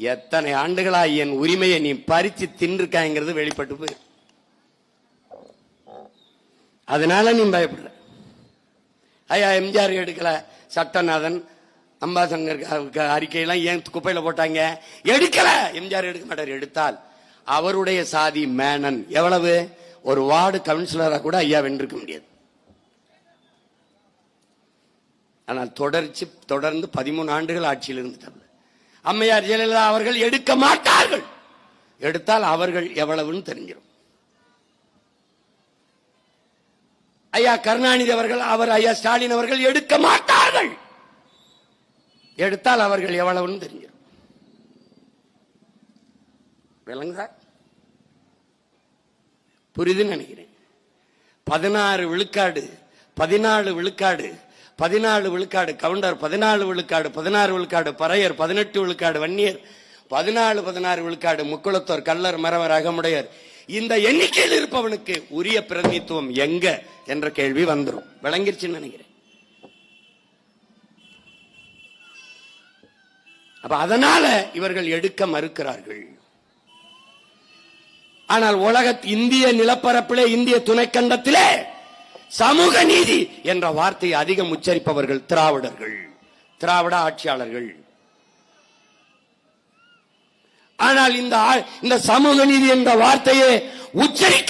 எத்தனை ஆண்டுகளா என் உரிமையை நீ பறிச்சு தின்றுக்காய்ங்கிறது வெளிப்பட்டு போய் அதனால நீ பயப்படல. ஐயா எம்ஜிஆர் எடுக்கல. சட்டநாதன் அம்பாசங்கர் அறிக்கையெல்லாம் ஏன் குப்பையில போட்டாங்க? எடுக்கல! எம்ஜிஆர் எடுக்க மாட்டார். எடுத்தால் அவருடைய சாதி மேனன் எவ்வளவு? ஒரு வார்டு கவுன்சிலரா கூட ஐயா வென்றிருக்க முடியாது. ஆனால் தொடர்ச்சி தொடர்ந்து பதிமூணு ஆண்டுகள் ஆட்சியில் இருந்துட்டார் அம்மையார் ஜெயலலிதா அவர்கள் எடுக்க மாட்டார்கள். எடுத்தால் அவர்கள் எவ்வளவுன்னு தெரிஞ்சிடும் ஐயா கருணாநிதி அவர்கள் அவர் ஐயா ஸ்டாலின் அவர்கள் எடுக்க மாட்டார்கள். எடுத்தால் அவர்கள் எவ்வளவுன்னு தெரிஞ்சிடும் விளங்குதா? புரியுதுன்னு நினைக்கிறேன். பதினாறு விழுக்காடு பதினாலு விழுக்காடு பதினாலு விழுக்காடு கவுண்டர் பதினாலு விழுக்காடு பதினாறு விழுக்காடு பறையர் பதினெட்டு விழுக்காடு வன்னியர் பதினாலு பதினாறு விழுக்காடு முக்குளத்தோர் கல்லர் மரவர் அகமுடையர். இந்த எண்ணிக்கையில் இருப்பவனுக்கு உரிய பிரதிநிதித்துவம் எங்க என்ற கேள்வி வந்துடும் விளங்கிருச்சுன்னு நினைக்கிறேன். அப்ப அதனால இவர்கள் எடுக்க மறுக்கிறார்கள். ஆனால் உலக இந்திய நிலப்பரப்பிலே இந்திய துணைக்கண்டத்திலே சமூக நீதி என்ற வார்த்தையை அதிகம் உச்சரிப்பவர்கள் திராவிடர்கள் திராவிட ஆட்சியாளர்கள். ஆனால் இந்த இந்த சமூக நீதி என்ற வார்த்தையை உச்சரிக்க